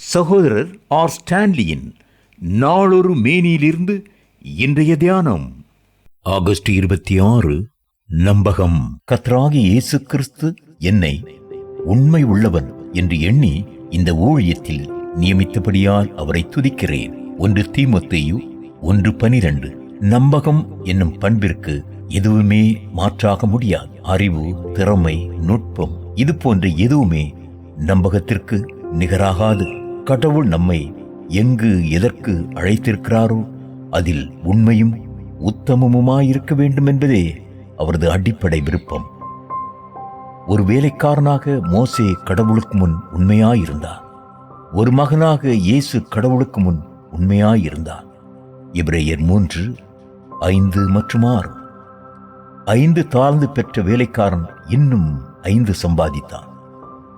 சகோதரர் ஆர் ஸ்டான்லியின் நாளொரு மேனியிலிருந்து இன்றைய தியானம். ஆகஸ்ட் இருபத்தி ஆறு நம்பகம். கத்ராகி இயேசு கிறிஸ்து என்னை உண்மை உள்ளவன் என்று எண்ணி இந்த ஊழியத்தில் நியமித்தபடியால் அவரை துதிக்கிறேன். ஒன்று தீமத்தையு ஒன்று பனிரெண்டு. நம்பகம் என்னும் பண்பிற்கு எதுவுமே மாற்றாக முடியாது. அறிவு திறமை நுட்பம் இது போன்ற எதுவுமே நம்பகத்திற்கு நிகராகாது. கடவுள் நம்மை எங்கு எதற்கு அழைத்திருக்கிறாரோ அதில் உண்மையும் உத்தமமுமாயிருக்க வேண்டும் என்பதே அவரது அடிப்படை விருப்பம். ஒரு வேலைக்காரனாக மோசே கடவுளுக்கு முன் உண்மையாயிருந்தார். ஒரு மகனாக இயேசு கடவுளுக்கு முன் உண்மையாயிருந்தார். இப்ரேயர் மூன்று ஐந்து மற்றும் ஆறு. ஐந்து தாழ்ந்து பெற்ற வேலைக்காரன் இன்னும் ஐந்து சம்பாதித்தான்.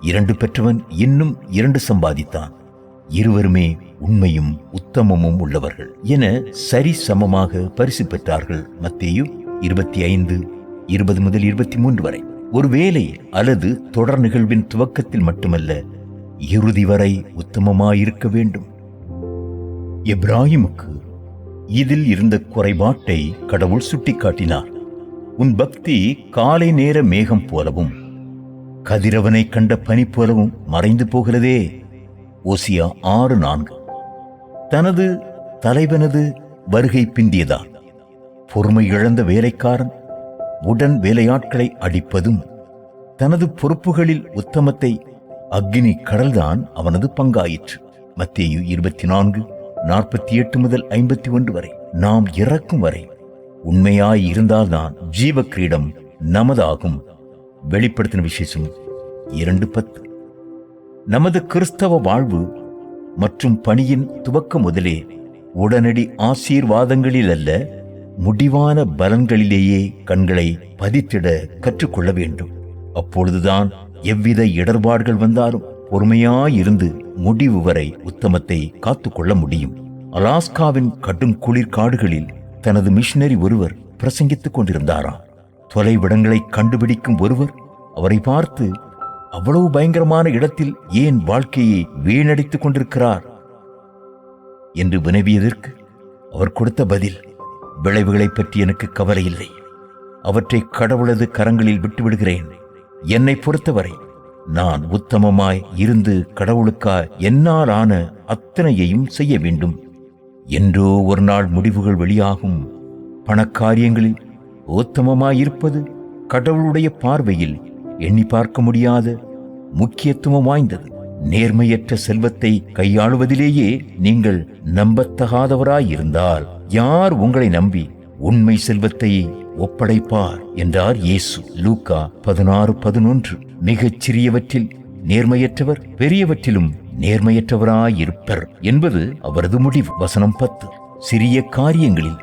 இரண்டு பெற்றவன் இன்னும் இரண்டு சம்பாதித்தான். இருவருமே உண்மையும் உத்தமமும் உள்ளவர்கள் என சரி சமமாக பரிசு பெற்றார்கள் மத்தேயு இருபத்தி ஐந்து இருபது முதல் இருபத்தி மூன்று வரை. ஒரு வேலை அல்லது தொடர் நிகழ்வின் துவக்கத்தில் மட்டுமல்ல இறுதி வரை உத்தமமாயிருக்க வேண்டும். எப்ராஹிமுக்கு இதில் இருந்த குறைபாட்டை கடவுள் சுட்டிக்காட்டினார். உன் பக்தி காலை நேர மேகம் போலவும் கதிரவனை கண்ட பனி போலவும் மறைந்து போகிறதே. ஓசியா ஆறு நான்கு. தனது தலைவனது வருகை பிந்தியதால் பொறுமை இழந்த வேலைக்காரன் உடன் வேலையாட்களை அடிப்பதும் தனது பொறுப்புகளில் உத்தமத்தை அக்னி கடல்தான் அவனது பங்காயிற்று. மத்தேயு இருபத்தி நான்கு நாற்பத்தி எட்டு முதல் ஐம்பத்தி ஒன்று வரை நாம் இறக்கும் வரை உண்மையாய் இருந்தால்தான் ஜீவ கிரீடம் நமதாகும். வெளிப்படுத்தின விசேஷம் இரண்டு பத்து. நமது கிறிஸ்தவ வாழ்வு மற்றும் பணியின் துவக்க முதலே உடனடி ஆசீர்வாதங்களில் அல்ல முடிவான பலன்களிலேயே கண்களை பதித்திட கற்றுக்கொள்ள வேண்டும். அப்பொழுதுதான் எவ்வித இடர்பாடுகள் வந்தாலும் பொறுமையாயிருந்து முடிவு வரை உத்தமத்தை காத்துக்கொள்ள முடியும். அலாஸ்காவின் கடும் குளிர் காடுகளில் தனது மிஷினரி ஒருவர் பிரசங்கித்துக் கொண்டிருந்தாராம் தொலைவிடங்களை கண்டுபிடிக்கும் ஒருவர் அவரை பார்த்து அவ்வளவு பயங்கரமான இடத்தில் ஏன் வாழ்க்கையை வீணடித்துக் கொண்டிருக்கிறார்? என்று வினவியதற்கு அவர் கொடுத்த பதில் விளைவுகளைப் பற்றி எனக்கு கவலை இல்லை. அவற்றை கடவுளது கரங்களில் விட்டுவிடுகிறேன். என்னை பொறுத்தவரை நான் உத்தமமாய் இருந்து கடவுளுக்காய் என்னால் ஆன அத்தனையையும் செய்ய வேண்டும். என்றோ ஒரு நாள் முடிவுகள் வெளியாகும். பணக்காரியங்களில் உத்தமமாயிருப்பது கடவுளுடைய பார்வையில் எண்ணி பார்க்க முடியாத. முக்கியத்துவம் வாய்ந்தது. நேர்மையற்ற செல்வத்தை கையாளுவதிலேயே நீங்கள் நம்பத்தகாதவராயிருந்தால் யார் உங்களை நம்பி உண்மை செல்வத்தை ஒப்படைப்பார்? என்றார் இயேசு. லூக்கா பதினாறு பதினொன்று. மிகச் சிறியவற்றில் நேர்மையற்றவர் பெரியவற்றிலும் நேர்மையற்றவராயிருப்பர் என்பது அவரது முடிவு. வசனம் பத்து. சிறிய காரியங்களில்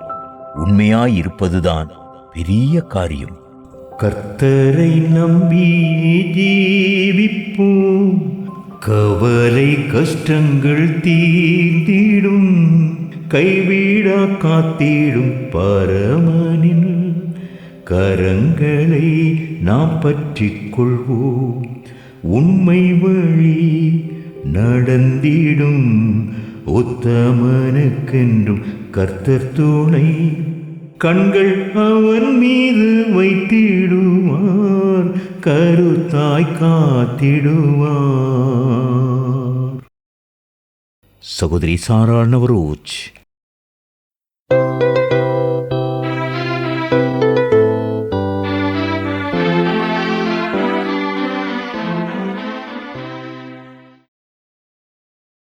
உண்மையாயிருப்பதுதான் பெரிய காரியம். கர்த்தரை நம்பி ஜீவிப்போம். கவலை கஷ்டங்கள் தீர்ந்திடும். கைவிடா காத்திடும் பரமனின் கரங்களை நாம் பற்றிக் கொள்வோம். உண்மை வழி நடந்திடும். உத்தமனுக்கென்றும் கர்த்தர் துணை கண்கள் அவன் மீது வைத்திடுவார் கருத்தாய் காத்திடுவார். சகோதரி சாரா